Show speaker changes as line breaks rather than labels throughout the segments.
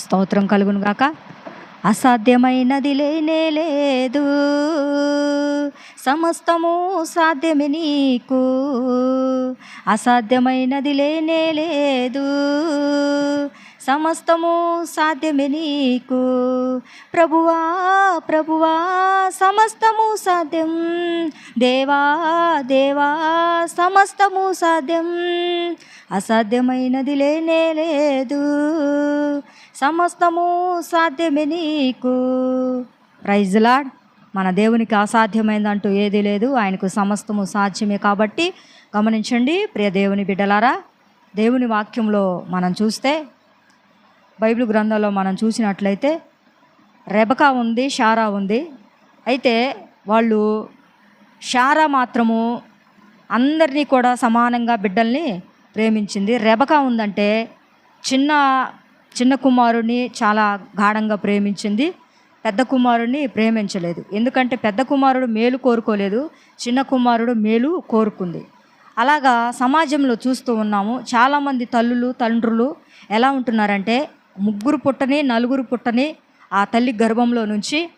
స్తోత్రం కలుగును గాక అసాధ్యమైనది లేనే లేదు. సమస్తము సాధ్యమే నీకు. అసాధ్యమైనది లేనే లేదు. సమస్తము సాధ్యమే నీకు. ప్రభువా ప్రభువా సమస్తము సాధ్యం. దేవా దేవా సమస్తము సాధ్యం. అసాధ్యమైనది లేనే లేదు. సమస్తము సాధ్యమే నీకు. ప్రైజ్ లాడ్ మన దేవునికి అసాధ్యమైందంటూ ఏదీ లేదు. ఆయనకు సమస్తము సాధ్యమే కాబట్టి గమనించండి ప్రియ దేవుని బిడ్డలారా. దేవుని వాక్యంలో మనం చూస్తే బైబిల్ గ్రంథంలో మనం చూసినట్లయితే రెబకా ఉంది షారా ఉంది. అయితే వాళ్ళు షారా మాత్రము అందరినీ కూడా సమానంగా బిడ్డల్ని ప్రేమించింది. రెబకా ఉందంటే చిన్న చిన్న కుమారుడిని చాలా గాఢంగా ప్రేమించింది. పెద్ద కుమారుడిని ప్రేమించలేదు. ఎందుకంటే పెద్ద కుమారుడు మేలు కోరుకోలేదు. చిన్న కుమారుడు మేలు కోరుకుంది. అలాగా సమాజంలో చూస్తూ ఉన్నాము. చాలామంది తల్లులు తండ్రులు ఎలా ఉంటున్నారంటే ముగ్గురు పుట్టని నలుగురు పుట్టని ఆ తల్లి గర్భంలో నుంచి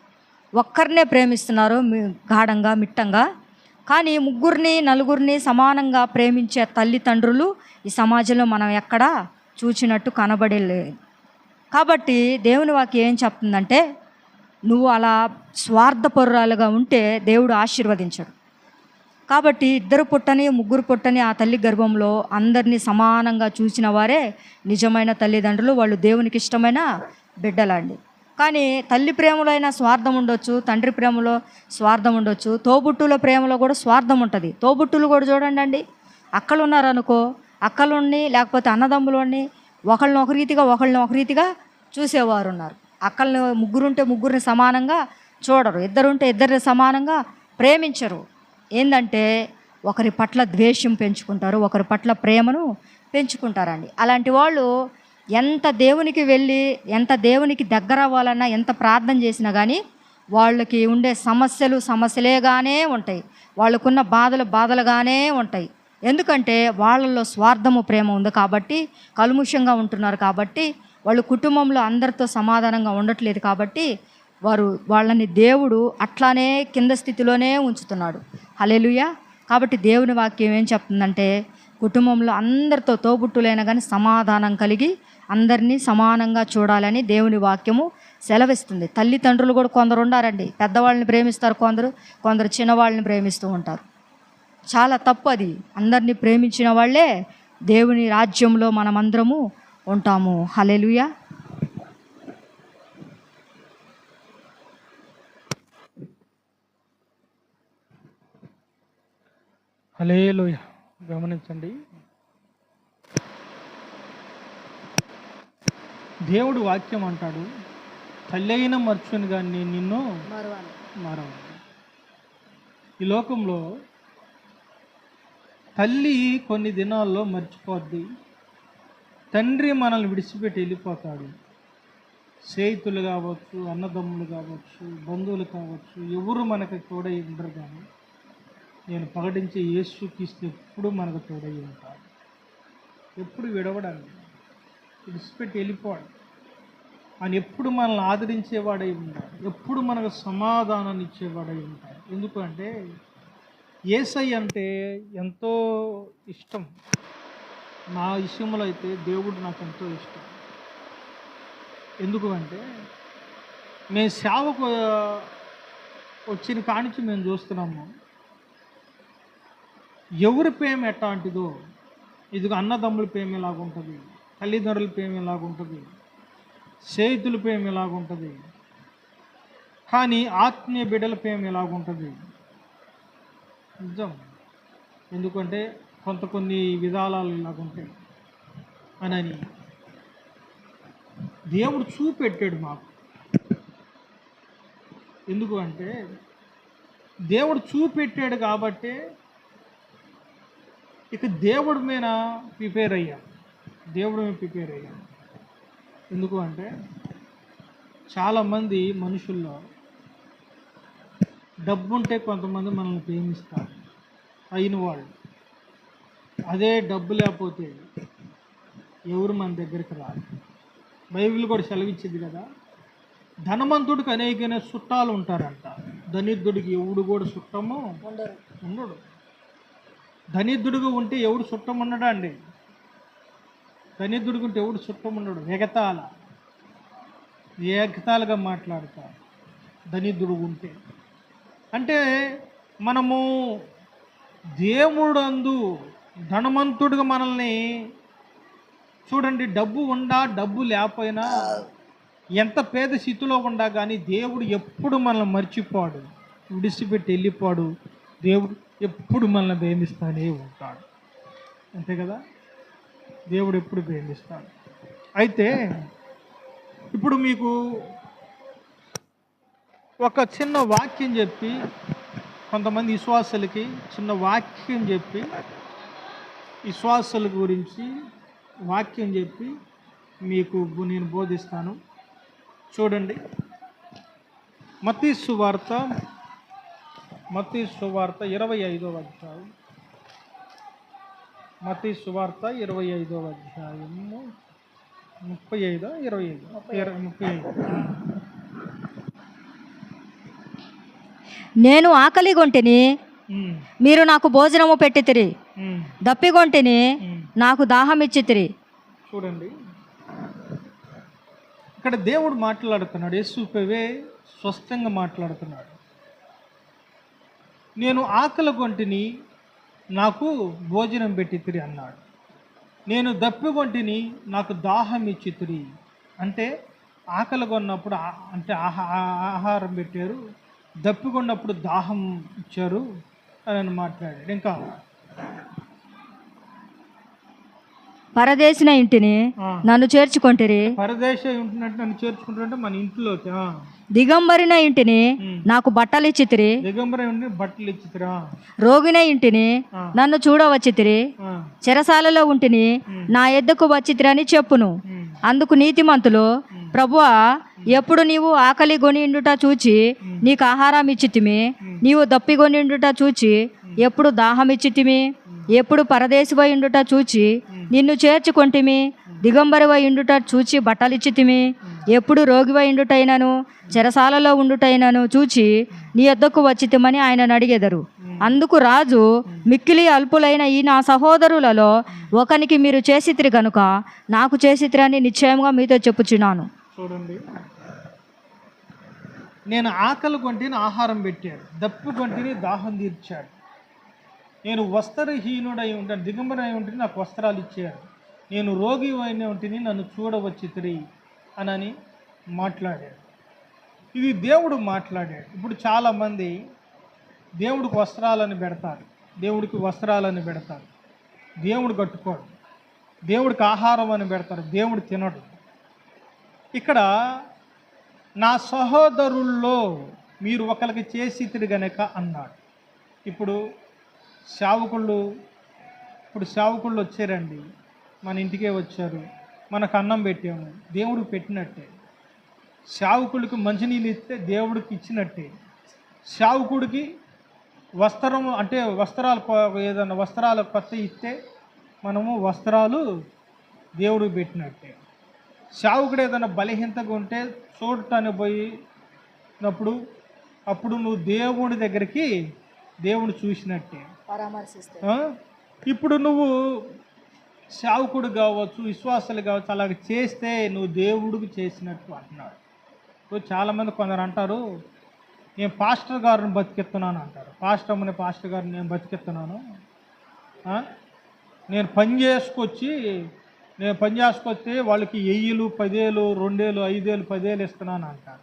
ఒక్కరినే ప్రేమిస్తున్నారు మి- గాఢంగా మిట్టంగా. కానీ ముగ్గురిని నలుగురిని సమానంగా ప్రేమించే తల్లిదండ్రులు ఈ సమాజంలో మనం ఎక్కడా చూచినట్టు కనబడలేదు కాబట్టి దేవుని వాకి ఏం చెప్తుందంటే నువ్వు అలా స్వార్థపరురాలుగా ఉంటే దేవుడు ఆశీర్వదించడు. కాబట్టి ఇద్దరు పుట్టని ముగ్గురు పుట్టని ఆ తల్లి గర్భంలో అందరినీ సమానంగా చూసిన వారే నిజమైన తల్లిదండ్రులు వాళ్ళు దేవునికి ఇష్టమైన బిడ్డలండి. కానీ తల్లి ప్రేమలో అయినా స్వార్థం ఉండొచ్చు తండ్రి ప్రేమలో స్వార్థం ఉండొచ్చు తోబుట్టుల ప్రేమలో కూడా స్వార్థం ఉంటుంది. తోబుట్టులు కూడా చూడండి అండి అక్కలు ఉన్నారనుకో అక్కలుండి లేకపోతే అన్నదమ్ములుండి ఒకళ్ళని ఒక రీతిగా ఒకళ్ళని ఒక రీతిగా చూసేవారు ఉన్నారు అక్కల్ని ముగ్గురుంటే ముగ్గురిని సమానంగా చూడరు. ఇద్దరుంటే ఇద్దరిని సమానంగా ప్రేమించరు. ఏంటంటే ఒకరి పట్ల ద్వేషం పెంచుకుంటారు ఒకరి పట్ల ప్రేమను పెంచుకుంటారండి. అలాంటి వాళ్ళు ఎంత దేవునికి వెళ్ళి ఎంత దేవునికి దగ్గర అవ్వాలన్నా ఎంత ప్రార్థన చేసినా కానీ వాళ్ళకి ఉండే సమస్యలు సమస్యలేగానే ఉంటాయి. వాళ్ళకున్న బాధలు బాధలుగానే ఉంటాయి. ఎందుకంటే వాళ్ళల్లో స్వార్థము ప్రేమ ఉంది కాబట్టి కలుముషంగా ఉంటున్నారు కాబట్టి వాళ్ళు కుటుంబంలో అందరితో సమాధానంగా ఉండట్లేదు కాబట్టి వారు వాళ్ళని దేవుడు అట్లానే కింద స్థితిలోనే ఉంచుతున్నాడు. హలేలుయ కాబట్టి దేవుని వాక్యం ఏం చెప్తుందంటే కుటుంబంలో అందరితో తోబుట్టులైనా కానీ సమాధానం కలిగి అందరినీ సమానంగా చూడాలని దేవుని వాక్యము సెలవిస్తుంది. తల్లిదండ్రులు కూడా కొందరు ఉండారండి. పెద్దవాళ్ళని ప్రేమిస్తారు కొందరు కొందరు చిన్నవాళ్ళని ప్రేమిస్తూ ఉంటారు. చాలా తప్పు అది. అందరినీ ప్రేమించిన వాళ్ళే దేవుని రాజ్యంలో మనమందరము ఉంటాము. హలెలుయా
హలేలుయ గమనించండి. దేవుడు వాక్యం అంటాడు తల్లైన మర్చుని కానీ నేను నిన్ను మరవను ఈ లోకంలో తల్లి కొన్ని దినాల్లో మర్చిపోద్ది. తండ్రి మనల్ని విడిచిపెట్టి వెళ్ళిపోతాడు. స్నేహితులు కావచ్చు అన్నదమ్ములు కావచ్చు బంధువులు కావచ్చు ఎవరు మనకు తోడై ఉండరు కానీ నేను ప్రకటించే యేసు క్రీస్తు ఎప్పుడు మనకు తోడై ఉంటాడు. ఎప్పుడు విడవడాన్ని విడిచిపెట్టి వెళ్ళిపోడు. ఆయన ఎప్పుడు మనల్ని ఆదరించేవాడై ఉంటాడు. ఎప్పుడు మనకు సమాధానాన్ని ఇచ్చేవాడై ఉంటాడు. ఎందుకంటే ఏసై అంటే ఎంతో ఇష్టం. నా విషయంలో అయితే దేవుడు నాకు ఎంతో ఇష్టం. ఎందుకు అంటే మేము సేవకు వచ్చిన కానించి మేము చూస్తున్నాము. ఎవరి ప్రేమ ఎట్లాంటిదో ఇదిగో అన్నదమ్ముల ప్రేమ ఎలాగుంటుంది తల్లిదండ్రుల ప్రేమ ఎలాగుంటుంది స్నేహితుల ప్రేమ ఎలాగుంటుంది కానీ ఆత్మీయ బిడ్డల ప్రేమ ఎలాగుంటుంది నిజం. ఎందుకంటే కొంత కొన్ని విధానాలు ఇలాగుంటాయి అని. దేవుడు చూపెట్టాడు మాకు. ఎందుకు అంటే దేవుడు చూపెట్టాడు కాబట్టి ఇక దేవుడి మీద ప్రిపేర్ అయ్యాం. దేవుడి మీద ప్రిపేర్ అయ్యాం. ఎందుకు అంటే చాలామంది మనుషుల్లో డబ్బు ఉంటే కొంతమంది మనల్ని ప్రేమిస్తారు. అయిన వాళ్ళు. అదే డబ్బు లేకపోతే ఎవరు మన దగ్గరికి రారు. బైబిల్ కూడా సెలవిచ్చింది కదా ధనవంతుడికి అనేకమైన చుట్టాలు ఉంటారంట. ధనిద్దుడికి ఎవడు కూడా చుట్టము ఉండడు. ధనిద్దుడిగా ఉంటే ఎవడు చుట్టం ఉండడా అండి? ధనిద్దుడికి ఉంటే ఎవడు చుట్టం ఉండడు? ఎగతాల ఏకతాలుగా మాట్లాడతారు. ధనిద్దుడు ఉంటే. అంటే మనము దేవుడు అందు ధనవంతుడిగా మనల్ని చూడండి డబ్బు ఉండా డబ్బు లేకపోయినా ఎంత పేద స్థితిలో ఉండా కానీ దేవుడు ఎప్పుడు మనల్ని మర్చిపోడు విడిచిపెట్టి వెళ్ళిపోడు. దేవుడు ఎప్పుడు మనల్ని ప్రేమిస్తానే ఉంటాడు. అంతే కదా? దేవుడు ఎప్పుడు ప్రేమిస్తాడు? అయితే ఇప్పుడు మీకు ఒక చిన్న వాక్యం చెప్పి కొంతమంది విశ్వాసులకి చిన్న వాక్యం చెప్పి విశ్వాసుల గురించి వాక్యం చెప్పి మీకు నేను బోధిస్తాను. చూడండి. మతీ సువార్త మతీ సువార్త ఇరవై ఐదవ అధ్యాయం. మతీ సువార్త ఇరవై ఐదవ అధ్యాయము ముప్పై ఐదు? ఇరవై ఐదు? ఇరవై ముప్పై ఐదు.
నేను ఆకలిగొంటిని మీరు నాకు భోజనము పెట్టితిరి దప్పిగొంటిని. నాకు దాహం ఇచ్చితిరి
చూడండి. ఇక్కడ దేవుడు మాట్లాడుతున్నాడు. యేసుపవే స్పష్టంగా మాట్లాడుతున్నాడు. నేను ఆకలి కొంటిని నాకు భోజనం పెట్టితిరి అన్నాడు. నేను దప్పికొంటిని నాకు దాహం ఇచ్చితిరి అంటే ఆకలి కొన్నప్పుడు అంటే ఆహా ఆహారం పెట్టారు. దప్పికొన్నప్పుడు దాహం ఇచ్చారు అని మాట్లాడాడు. ఇంకా
పరదేశిన ఇంటిని. నన్ను చేర్చుకొంటిరి
పరదేశం ఉంటున్నట్టు నన్ను చేర్చుకుంటుంటే మన ఇంట్లోకి ఆ.
దిగంబరిన ఇంటిని. నాకు బట్టలు ఇచ్చితిరి
దిగంబరం ఉండి బట్టలు
రోగిన ఇంటిని. నన్ను చూడవచ్చితిరి
ఆ.
చెరసాలలో ఉంటిని. నా ఎద్దకు వచ్చితిరని చెప్పును
ఉమ్.
అందుకు నీతిమంతులు. ప్రభువా ఎప్పుడు నీవు ఆకలి గొనిండుట చూచి నీకు ఆహారం ఇచ్చితిమి నీవు దప్పిగొనిండుట చూచి ఎప్పుడు దాహం ఇచ్చితిమి ఎప్పుడు పరదేశివై ఉండుట చూచి నిన్ను చేర్చుకొంటిమి దిగంబరివై ఉండుట చూచి బట్టలిచ్చితిమి ఎప్పుడు రోగివై ఉండుటైనను చెరసాలలో ఉండుటైనను చూచి నీ యొద్దకు వచ్చితిమని ఆయన అడిగెదరు. అందుకు రాజు మిక్కిలి అల్పులైన ఈ నా సహోదరులలో ఒకనికి మీరు చేసిత్రి గనుక నాకు చేసిత్రని నిశ్చయంగా మీతో చెప్పుచున్నాను.
చూడండి. నేను ఆకలి కొంటిని ఆహారం పెట్టాడు దప్పు కొంటిని దాహం తీర్చాడు. నేను వస్త్రహీనుడై ఉంటాను దిగంబరై ఉంటే నాకు వస్త్రాలు ఇచ్చారు. నేను రోగి అయిన ఉంటిని నన్ను చూడవచ్చి తిరిగి అనని మాట్లాడాడు. ఇది దేవుడు మాట్లాడాడు. ఇప్పుడు చాలామంది దేవుడికి వస్త్రాలని పెడతారు. దేవుడికి వస్త్రాలని పెడతారు. దేవుడు కట్టుకోడు. దేవుడికి ఆహారం అని పెడతారు. దేవుడు తినడు. ఇక్కడ నా సహోదరుల్లో మీరు ఒకరికి చేసి తిరిగనక అన్నాడు. ఇప్పుడు సేవకుళ్ళు ఇప్పుడు సేవకుళ్ళు వచ్చారండి. మన ఇంటికే వచ్చారు. మనకు అన్నం పెట్టాము. దేవుడికి పెట్టినట్టే. సేవకుడికి మంచినీళ్ళు ఇస్తే దేవుడికి ఇచ్చినట్టే. సేవకుడికి వస్త్రం అంటే వస్త్రాలు ఏదైనా వస్త్రాలు కొత్త ఇస్తే మనము వస్త్రాలు దేవుడికి పెట్టినట్టే. సేవకుడు ఏదైనా బలహీనతగా ఉంటే చూడటానికి పోయినప్పుడు అప్పుడు నువ్వు దేవుడి దగ్గరికి దేవుడు చూసినట్టే. ఇప్పుడు నువ్వు శావకుడు కావచ్చు విశ్వాసాలు కావచ్చు అలాగ చేస్తే నువ్వు దేవుడికి చేసినట్టు అంటున్నాడు. ఇప్పుడు చాలామంది కొందరు అంటారు నేను పాస్టర్ గారిని బతికెత్తున్నాను అంటారు. పాస్టర్ అమ్మని పాస్టర్ గారిని నేను బతికెత్తున్నాను నేను పని చేసుకొచ్చి నేను పని చేసుకొస్తే వాళ్ళకి వెయ్యిలు పదేలు రెండేలు ఐదేలు పదేలు ఇస్తున్నాను అంటారు.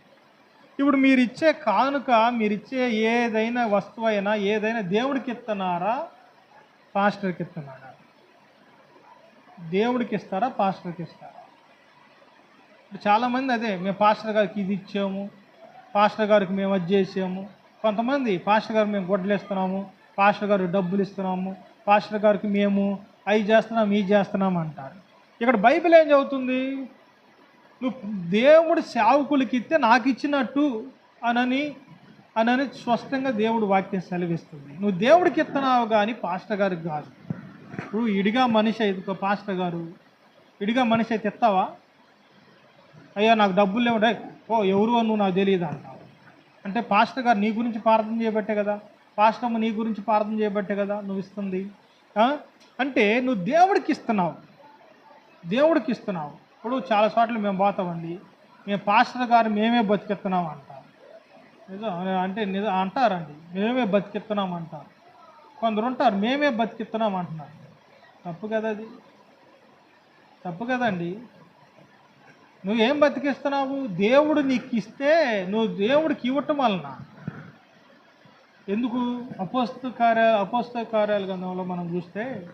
ఇప్పుడు మీరు ఇచ్చే కానుక మీరు ఇచ్చే ఏదైనా వస్తువు అయినా ఏదైనా దేవుడికి ఇస్తున్నారా పాస్టర్కి ఇస్తున్నారా దేవుడికి ఇస్తారా పాస్టర్కి ఇస్తారా ఇప్పుడు చాలామంది అదే మేము పాస్టర్ గారికి ఇది ఇచ్చాము పాస్టర్ గారికి మేము అది చేసాము. కొంతమంది పాస్టర్ గారు మేము గొడ్డలు ఇస్తున్నాము పాస్టర్ గారికి డబ్బులు ఇస్తున్నాము పాస్టర్ గారికి మేము అవి చేస్తున్నాం ఇది చేస్తున్నాం అంటారు. ఇక్కడ బైబిల్ ఏం చదువుతుంది? నువ్వు దేవుడు సేవకులకి ఇస్తే నాకు ఇచ్చినట్టు అనని అనని స్పష్టంగా దేవుడు వాక్యం సెలవిస్తుంది. నువ్వు దేవుడికి ఇస్తున్నావు కానీ పాస్టర్ గారికి కాదు. ఇప్పుడు ఇడిగా మనిషి అయితే పాస్టర్ గారు ఇడిగా మనిషి అయితే ఇస్తావా? అయ్యా నాకు డబ్బులు లేవుడే ఓ ఎవరు అని నువ్వు నాకు తెలియదు అంటావు. అంటే పాస్టర్ గారు నీ గురించి ప్రార్థన చేయబట్టే కదా? పాస్టమ్మ నీ గురించి ప్రార్థన చేయబట్టే కదా నువ్వు ఇస్తుంది? అంటే నువ్వు దేవుడికి ఇస్తున్నావు. దేవుడికి ఇస్తున్నావు. ఇప్పుడు చాలా చోట్ల మేము పోతామండి. మేము పాస్టర్ గారు మేమే బతికెత్తున్నాం అంటాం నిజం అంటే నిజం అంటారండి. మేమే బతికెత్తున్నాం అంటారు కొందరు ఉంటారు మేమే బతికిస్తున్నాం అంటున్నారు తప్పు కదా అది. తప్పు కదండి. నువ్వేం బతికిస్తున్నావు? దేవుడు నీకు ఇస్తే నువ్వు దేవుడికి ఇవ్వటం వలన. ఎందుకు? అపోస్త కార్యాలు అపోస్త కార్యాల గ్రంథంలో మనం చూస్తే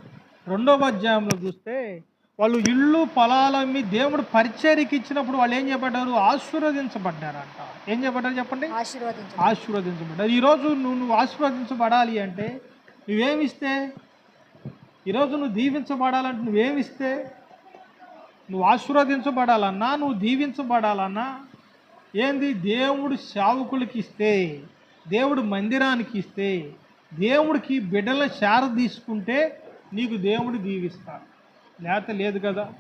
రెండవ అధ్యాయంలో చూస్తే వాళ్ళు ఇళ్ళు పొలాలమ్మి దేవుడు పరిచర్యకి ఇచ్చినప్పుడు వాళ్ళు ఏం చెప్పడ్డారు ఆశీర్వదించబడ్డారంట. ఏం చెప్పడ్డారు చెప్పండి?
ఆశీర్వదించు
ఆశీర్వదించబడ్డారు. ఈరోజు నువ్వు నువ్వు ఆశీర్వదించబడాలి అంటే నువ్వేమిస్తే? ఈరోజు నువ్వు దీవించబడాలంటే నువ్వేమిస్తే? నువ్వు ఆశీర్వదించబడాలన్నా నువ్వు దీవించబడాలన్నా ఏంది? దేవుడు సేవకులకి ఇస్తే దేవుడు మందిరానికి ఇస్తే దేవుడికి బిడ్డల శార తీసుకుంటే నీకు దేవుడు దీవిస్తాడు. లేత లేదు కదా?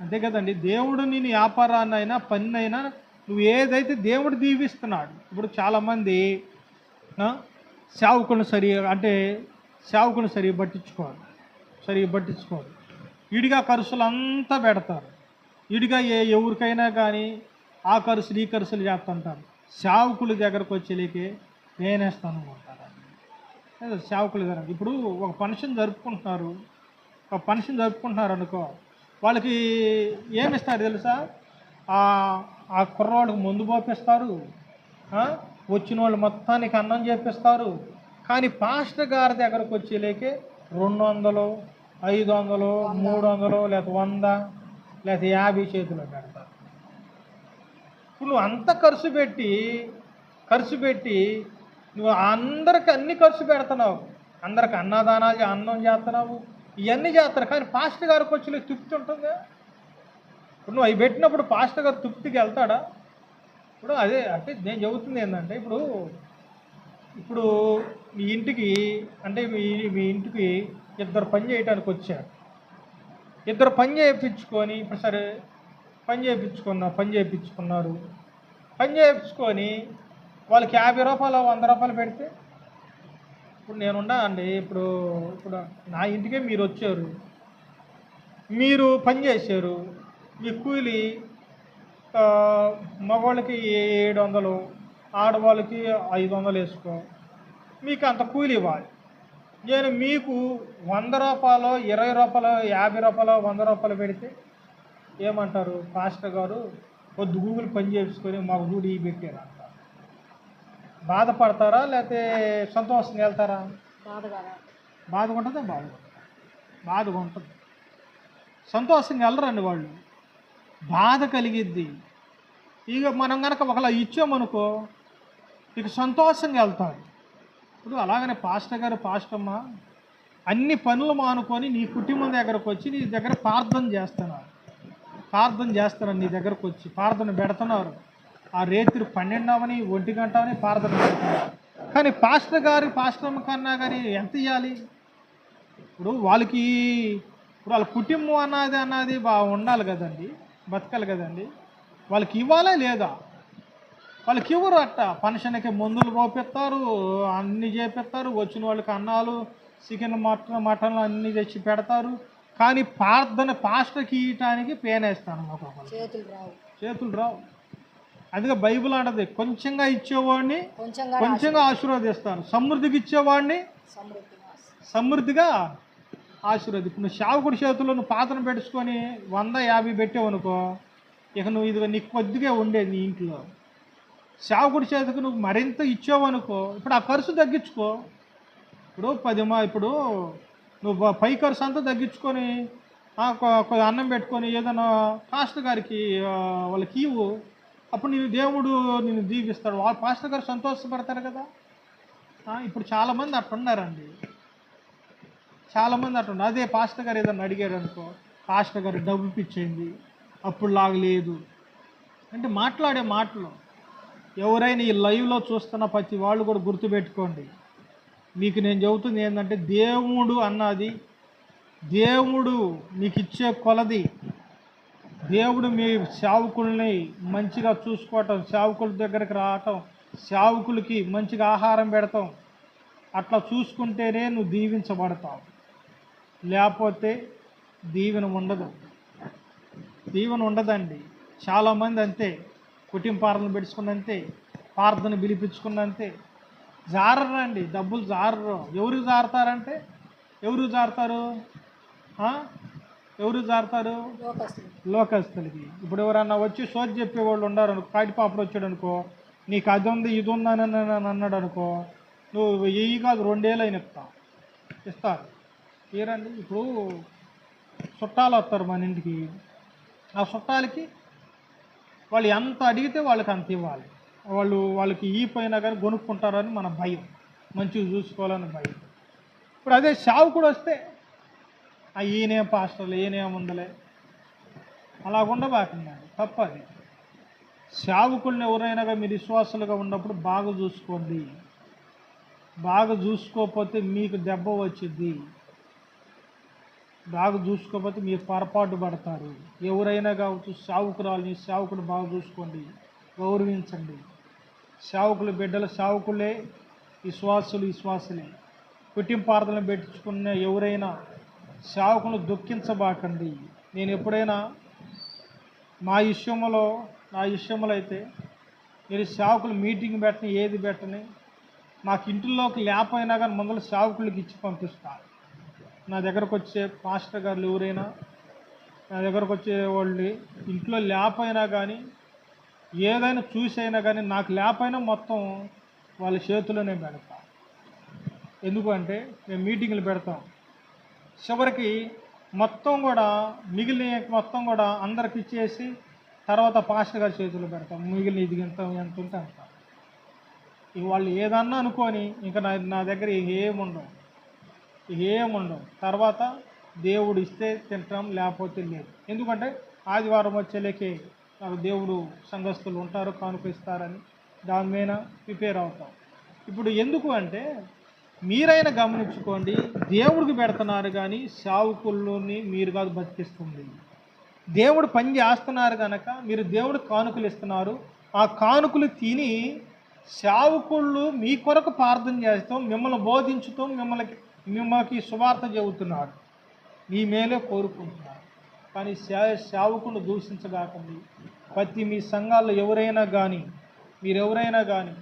అంతే కదండి. దేవుడు నేను వ్యాపారాన్నైనా పన్నైనా నువ్వు ఏదైతే దేవుడు దీవిస్తున్నాడు ఇప్పుడు చాలామంది సేవకులను సరిగా అంటే సేవకులను సరిగా పట్టించుకోరు సరిగా పట్టించుకోరు. ఇడిగా ఖర్చులు అంతా పెడతారు. ఇడిగా ఏ ఎవరికైనా కానీ ఆ ఖర్చులు ఈ ఖర్చులు చేస్తుంటారు. సేవకుల దగ్గరకు వచ్చేలేకే నేనేస్తాను అంటారు. సేవకుల దగ్గర. ఇప్పుడు ఒక ఫంక్షన్ జరుపుకుంటున్నారు. ఒక ఫంక్షన్ జరుపుకుంటున్నారు అనుకో వాళ్ళకి ఏమి ఇస్తారు తెలుసా? ఆ ఆ ముందు పోపిస్తారు వచ్చిన వాళ్ళు మొత్తానికి అన్నం చేపిస్తారు. కానీ పాస్టర్ గారి దగ్గరకు వచ్చేలేకే రెండు వందలు ఐదు వందలు మూడు వందలు లేకపోతే వంద లేకపోతే యాభై చేతులు పెడతారు. ఇప్పుడు నువ్వు అంత ఖర్చు పెట్టి ఖర్చు పెట్టి నువ్వు అందరికి అన్ని ఖర్చు పెడుతున్నావు. అందరికి అన్నదానాలు అన్నం చేస్తున్నావు. ఇవన్నీ చేస్తారు కానీ పాస్టర్ గారికి వచ్చి తృప్తి ఉంటుందా? ఇప్పుడు నువ్వు అవి పెట్టినప్పుడు పాస్టర్ గారు తృప్తికి వెళ్తాడా? ఇప్పుడు అదే అంటే నేను చెబుతుంది ఏంటంటే ఇప్పుడు ఇప్పుడు మీ ఇంటికి అంటే మీ మీ ఇంటికి ఇద్దరు పని చేయడానికి వచ్చారు. ఇద్దరు పని చేయించుకొని ఇప్పుడు సరే పని చేయించుకున్నా పని చేయించుకున్నారు. పని చేయించుకొని వాళ్ళకి యాభై రూపాయలు వంద రూపాయలు పెడితే ఇప్పుడు నేనున్నా అండి ఇప్పుడు ఇప్పుడు నా ఇంటికే మీరు వచ్చారు మీరు పని చేశారు. మీ కూలి మగవాళ్ళకి ఏడు వందలు ఆడవాళ్ళకి ఐదు వందలు వేసుకో మీకు అంత కూలి ఇవ్వాలి. నేను మీకు వంద రూపాయలు ఇరవై రూపాయలు యాభై రూపాయలు వంద రూపాయలు పెడితే ఏమంటారు? పాస్టర్ గారు కొద్ది గూగుల్ పని చేసుకొని మాకు చూడి పెట్టారు? అంటారు బాధపడతారా లేకపోతే సంతోషంగా వెళ్తారా?
బాధగా
బాధగా ఉంటుందా బాధగా బాధగా ఉంటుంది సంతోషంగా వెళ్ళరండి వాళ్ళు. బాధ కలిగిద్ది. ఇక మనం కనుక ఒకలా ఇచ్చామనుకో ఇక సంతోషంగా వెళ్తారు. ఇప్పుడు అలాగనే పాస్టర్ గారు పాస్టమ్మ అన్ని పనులు మానుకొని నీ కుటుంబం దగ్గరకు వచ్చి నీ దగ్గర ప్రార్థన చేస్తున్నారు. ప్రార్థన చేస్తున్నారు నీ దగ్గరకు వచ్చి ప్రార్థన పెడుతున్నారు. ఆ రేత్రి పన్నెండు అవని ఒంటి గంట పెడుతున్నారు కానీ పాస్టర్ గారు పాస్టమ్మ కన్నా కానీ ఎంత ఇవ్వాలి ఇప్పుడు వాళ్ళకి ఇప్పుడు వాళ్ళ కుటుంబం అన్నది అన్నది బాగా ఉండాలి కదండి బతకాలి కదండి. వాళ్ళకి ఇవ్వాలా లేదా? వాళ్ళకి ఇవ్వరు అట్ట. ఫంక్షన్కి మందులు పోపిస్తారు అన్నీ చేపిస్తారు వచ్చిన వాళ్ళకి అన్నాలు చికెన్ మటన్ మటన్లు అన్నీ తెచ్చి పెడతారు. కానీ ప్రార్థన పాస్టర్కి ఇవ్వటానికి పేనేస్తాను. ఒక్కొక్కరు
చేతులు రావు.
చేతులు రావు. అందుకే బైబిల్ అంటది కొంచెంగా ఇచ్చేవాడిని
కొంచెంగా
ఆశీర్వదిస్తాను. సమృద్ధికి ఇచ్చేవాడిని
సమృద్ధి
సమృద్ధిగా ఆశీర్వది. ఇప్పుడు నువ్వు శావకుడి చేతుల్లో నువ్వు పాత్రను పెట్టుకొని వంద యాభై పెట్టావనుకో ఇక నువ్వు ఇది నీకు కొద్దిగా ఉండేది నీ ఇంట్లో. శావకుడి చేతికి నువ్వు మరింత ఇచ్చావనుకో ఇప్పుడు ఆ ఖర్చు తగ్గించుకో. ఇప్పుడు పది మా ఇప్పుడు నువ్వు పై ఖర్చు అంతా తగ్గించుకొని అన్నం పెట్టుకొని ఏదైనా పాస్టర్ గారికి వాళ్ళకి ఇవ్వు. అప్పుడు నేను దేవుడు నేను దీవిస్తాడు. వాళ్ళ పాస్టర్ గారు సంతోషపడతారు కదా? ఇప్పుడు చాలామంది అట్టున్నారండి. చాలామంది అట్టున్నారు. అదే పాస్టర్ గారు ఏదన్నా అడిగారు అనుకో పాస్టర్ గారు డబ్బు పిచ్చింది అప్పుడు లాగలేదు అంటే మాట్లాడే మాటలు. ఎవరైనా ఈ లైవ్లో చూస్తున్న ప్రతి వాళ్ళు కూడా గుర్తుపెట్టుకోండి. మీకు నేను చెబుతుంది ఏంటంటే దేవుడు అన్నది దేవుడు నీకు ఇచ్చే కొలది దేవుడు మీ సేవకుల్ని మంచిగా చూసుకోవటం సేవకుల దగ్గరికి రావటం సేవకులకి మంచిగా ఆహారం పెడతాం. అట్లా చూసుకుంటేనే నువ్వు దీవించబడతావు. లేకపోతే దీవెన ఉండదు. దీవెన ఉండదండి. చాలామంది అంతే. కుటుంబ ప్రార్థన పెట్టుకున్న ప్రార్థన పిలిపించుకున్నంతే జారరండి. డబ్బులు జారరు. ఎవరు జారుతారంటే? ఎవరు జారుతారు? ఎవరు జారుతారు? లోకస్తులకి. ఇప్పుడు ఎవరన్నా వచ్చి సోది చెప్పేవాళ్ళు ఉన్నారు అనుకో కాటి పాపడు వచ్చాడు అనుకో నీకు అది ఉంది ఇది ఉందని అని అన్నాడు అనుకో నువ్వు వెయ్యి కాదు రెండేళ్ళు అయిన ఇస్తావు ఇస్తారు తీరండి ఇప్పుడు చుట్టాలు వస్తారు మన ఇంటికి. ఆ చుట్టాలకి వాళ్ళు ఎంత అడిగితే వాళ్ళకి అంత ఇవ్వాలి. వాళ్ళు వాళ్ళకి ఈ పోయినా కానీ కొనుక్కుంటారని మన భయం. మంచిగా చూసుకోవాలని భయం. ఇప్పుడు అదే సేవకుడు వస్తే ఆ ఈయనే పాస్టర్లు ఈయనేం ముందలే. అలా ఉండబాకుండా తప్పది. సేవకుల్ని ఎవరైనా మీరు విశ్వాసులుగా ఉన్నప్పుడు బాగా చూసుకోండి. బాగా చూసుకోకపోతే మీకు దెబ్బ వచ్చింది బాగా చూసుకోకపోతే మీరు పొరపాటు పడతారు. ఎవరైనా కావచ్చు సావుకురాలని సేవకుడు బాగా చూసుకోండి. గౌరవించండి. సేవకులు బిడ్డలు సేవకులే విశ్వాసులు విశ్వాసులే. కుటుంబార్థలను ప్రార్థనలు పెట్టించుకున్న ఎవరైనా సేవకులు దుఃఖించబాకండి. నేను ఎప్పుడైనా మా విషయంలో నా విషయంలో అయితే మీరు సేవకులు మీటింగ్ పెట్టని ఏది పెట్టని మాకు ఇంటిలోకి లేకపోయినా కానీ ముందర సేవకులకి ఇచ్చి పంపిస్తాను నా దగ్గరకు వచ్చే మాస్టర్ గారు ఎవరైనా నా దగ్గరకు వచ్చే వాళ్ళు ఇంట్లో లేకపోయినా కానీ ఏదైనా చూసైనా కానీ నాకు లేకపోయినా మొత్తం వాళ్ళ చేతిలోనే పెడతా. ఎందుకంటే మేము మీటింగ్లు పెడతాం. చివరికి మొత్తం కూడా మిగిలిన మొత్తం కూడా అందరికి ఇచ్చేసి తర్వాత పాస్టర్ గారి పెడతాం. మిగిలిన ఇది ఎంత ఎంత ఉంటే అంత. ఇక వాళ్ళు ఏదన్నా అనుకొని ఇంకా నా నా దగ్గర ఏముండవు ఏముండవు తర్వాత దేవుడు ఇస్తే తింటాం లేకపోతే లేదు. ఎందుకంటే ఆదివారం వచ్చేలేకే నాకు దేవుడు సంఘస్థులు ఉంటారు కానుపిస్తారని దాని మీద ప్రిపేర్ అవుతాం. ఇప్పుడు ఎందుకు అంటే మీరైనా గమనించుకోండి దేవుడికి పెడుతున్నారు కానీ సావుకుల్లోని మీరు కాదు బతికిస్తుంది. దేవుడు పని చేస్తున్నారు కనుక మీరు దేవుడు కానుకలు ఇస్తున్నారు. ఆ కానుకలు తిని శావుకుళ్ళు మీ కొరకు ప్రార్థన చేస్తాం మిమ్మల్ని బోధించుతూ మిమ్మల్ని మిమ్మల్ని శుభార్త చెబుతున్నారు. మీ మేలే కోరుకుంటున్నారు. కానీ శా సేవకులు దూషించగాకండి. ప్రతి మీ సంఘాల్లో ఎవరైనా కానీ మీరు ఎవరైనా కానీ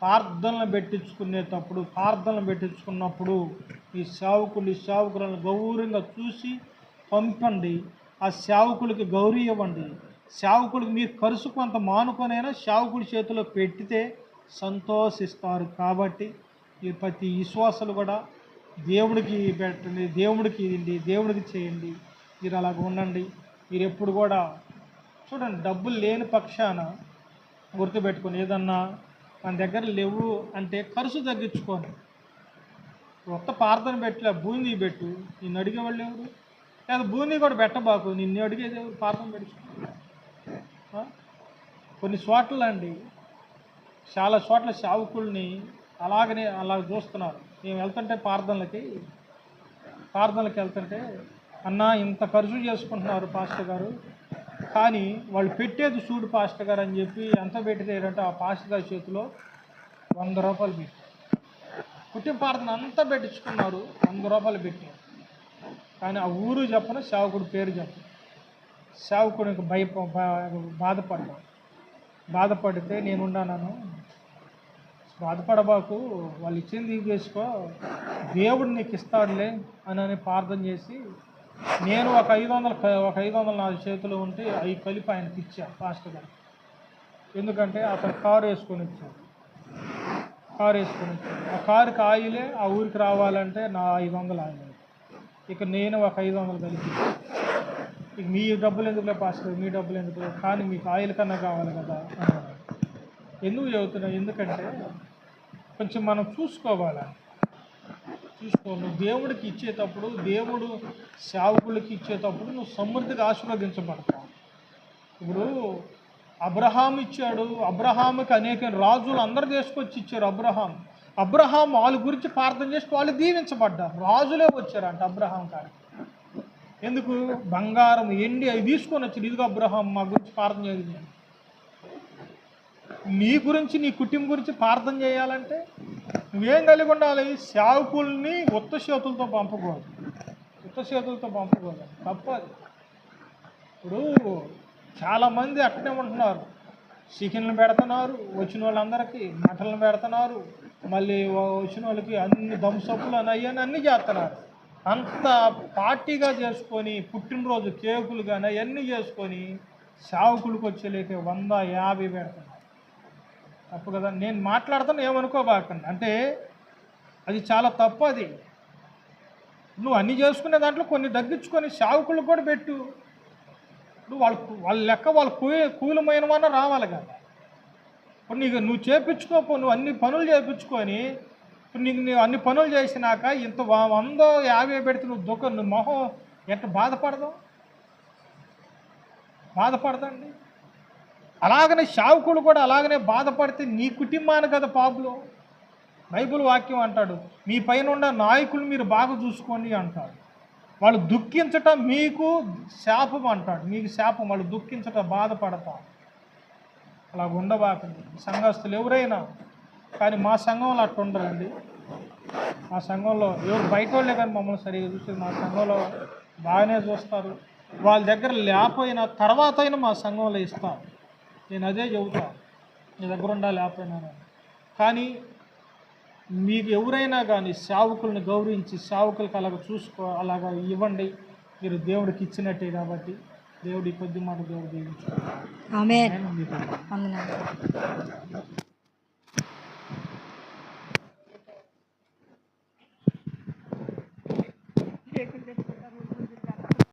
ప్రార్థనలు పెట్టించుకునేటప్పుడు ప్రార్థనలు పెట్టించుకున్నప్పుడు ఈ సేవకులు ఈ సేవకులను గౌరవంగా చూసి పంపండి. ఆ సేవకులకి గౌరవ ఇవ్వండి. సేవకుడికి మీరు ఖర్చు కొంత మానుకొనైనా సేవకుడి చేతిలో పెట్టితే సంతోషిస్తారు. కాబట్టి ఈ ప్రతి విశ్వాసాలు కూడా దేవుడికి పెట్టండి దేవుడికి ఇది దేవుడికి చేయండి. మీరు అలాగ ఉండండి. మీరు ఎప్పుడు కూడా చూడండి డబ్బులు లేని పక్షాన గుర్తుపెట్టుకొని ఏదన్నా మన దగ్గర లేవు అంటే ఖర్చు తగ్గించుకోండి కొత్త ప్రార్థన పెట్టలే బూందీ పెట్టు. నిన్ను అడిగేవాళ్ళు ఎవరు? లేదా బూందీ కూడా పెట్టబాకు. నిన్ను అడిగేది ఎవరు పార్థన పెట్టుకో కొన్ని చోట్ల అండి చాలా చోట్ల సేవకుల్ని అలాగనే అలా చూస్తున్నారు. మేము వెళ్తుంటే ప్రార్థనలకి ప్రార్థనలకు వెళ్తుంటే అన్న ఇంత ఖర్చు చేసుకుంటున్నారు పాస్టర్ గారు. కానీ వాళ్ళు పెట్టేది చూడు పాస్టర్ గారు అని చెప్పి ఎంత పెట్టారంటే ఆ పాస్టర్ గారి చేతిలో వంద రూపాయలు పెట్టి. కుటుంబ ప్రార్థన అంతా పెట్టించుకున్నారు వంద రూపాయలు పెట్టి కానీ ఆ ఊరు చెప్పను సేవకుడు పేరు చెప్పను సేవకుడికి భయ బాధపడ్డాను బాధపడితే నేనున్నాను బాధపడబాకు వాళ్ళు ఇచ్చింది తీసుకో చేసుకో దేవుడు నీకు ఇస్తాడులే అని అని ప్రార్థన చేసి నేను ఒక ఐదు వందల ఒక ఐదు వందలు నాలుగు చేతిలో ఉంటే అవి కలిపి ఆయనకి ఇచ్చా ఫాస్ట్ గారు ఎందుకంటే అతను కారు వేసుకొని వచ్చాడు. కారు వేసుకొని వచ్చాడు. ఆ కారుకి ఆయిలే ఆ ఊరికి రావాలంటే నా ఐదు వందలు ఆయిల్. ఇక నేను ఒక ఐదు వందలు కలిపి. ఇక మీ డబ్బులు ఎందుకులే పాస్టర్ మీ డబ్బులు ఎందుకు కానీ మీకు ఆయిల్ కన్నా కావాలి కదా ఎందుకు చెబుతున్నా? ఎందుకంటే కొంచెం మనం చూసుకోవాలి? చూసుకో దేవుడికి ఇచ్చేటప్పుడు దేవుడు సేవకులకి ఇచ్చేటప్పుడు నువ్వు సమృద్ధిగా ఆశీర్వదించబడతావు. ఇప్పుడు అబ్రహాం ఇచ్చాడు. అబ్రహాంకి అనేక రాజులు అందరు తీసుకొచ్చి ఇచ్చారు అబ్రహాం. అబ్రహాం వాళ్ళ గురించి ప్రార్థన చేసి వాళ్ళు దీవించబడ్డారు. రాజులే వచ్చారంట అబ్రహాం కాడికి. ఎందుకు? బంగారం ఎండి అవి తీసుకొని వచ్చారు ఇదిగో అబ్రహాం మా గురించి ప్రార్థన చేయాలి నీ గురించి నీ కుటుంబం గురించి ప్రార్థన చేయాలంటే నువ్వేం కలిగి ఉండాలి? సేవకుల్ని ఉత్త చేతులతో పంపకూడదు. ఉత్త చేతులతో పంపకూడదు. తప్పది. ఇప్పుడు చాలామంది అక్కడే ఉంటున్నారు. చికెన్లు పెడుతున్నారు వచ్చిన వాళ్ళందరికీ మటన్లు పెడుతున్నారు మళ్ళీ వచ్చిన వాళ్ళకి అన్ని దంసప్పులు అని అయ్యని అన్నీ చేస్తున్నారు. అంత పార్టీగా చేసుకొని పుట్టినరోజు కేకులు కానీ అవన్నీ చేసుకొని సావుకులకు వచ్చేలేక వంద యాభై పెడతారు. తప్పు కదా. నేను మాట్లాడుతాను ఏమనుకోబాకండి. అంటే అది చాలా తప్పు అది. నువ్వు అన్ని చేసుకునే దాంట్లో కొన్ని తగ్గించుకొని సావుకులకు కూడా పెట్టు. నువ్వు వాళ్ళు వాళ్ళ లెక్క వాళ్ళు కూ కూలమైనవన్న రావాలి కదా. ఇప్పుడు నీకు నువ్వు చేపించుకోపో నువ్వు అన్ని పనులు చేపించుకొని ఇప్పుడు నీకు నువ్వు అన్ని పనులు చేసినాక ఇంత వంద యాభై పెడితే నువ్వు దుఃఖం నువ్వు మొహం ఎంత బాధపడదాం బాధపడదండి అలాగనే శావుకులు కూడా అలాగనే బాధపడితే నీ కుటుంబాన్ని కదా పాపులు. బైబుల్ వాక్యం అంటాడు మీ పైన ఉన్న నాయకులు మీరు బాగా చూసుకోండి అంటాడు. వాళ్ళు దుఃఖించటం మీకు శాపం అంటాడు మీకు శాపం. వాళ్ళు దుఃఖించటం బాధపడతాం. అలా ఉండబాకండి. సంఘస్థులు ఎవరైనా కానీ మా సంఘంలో అట్లా ఉండరండి. మా సంఘంలో ఎవరు బయట వాళ్ళే కానీ మమ్మల్ని సరిగా చూసి మా సంఘంలో బాగానే చూస్తారు. వాళ్ళ దగ్గర లేకపోయినా తర్వాత అయినా మా సంఘంలో ఇస్తారు. నేను అదే చెబుతాను నీ దగ్గర ఉండా లేకపోయినా కానీ మీకు ఎవరైనా కానీ సేవకుల్ని గౌరవించి సేవకులకు అలాగ చూసుకో అలాగ ఇవ్వండి. మీరు దేవుడికి ఇచ్చినట్టే కాబట్టి దేవుడి కొద్ది మాట దేవుడు
వందనాలు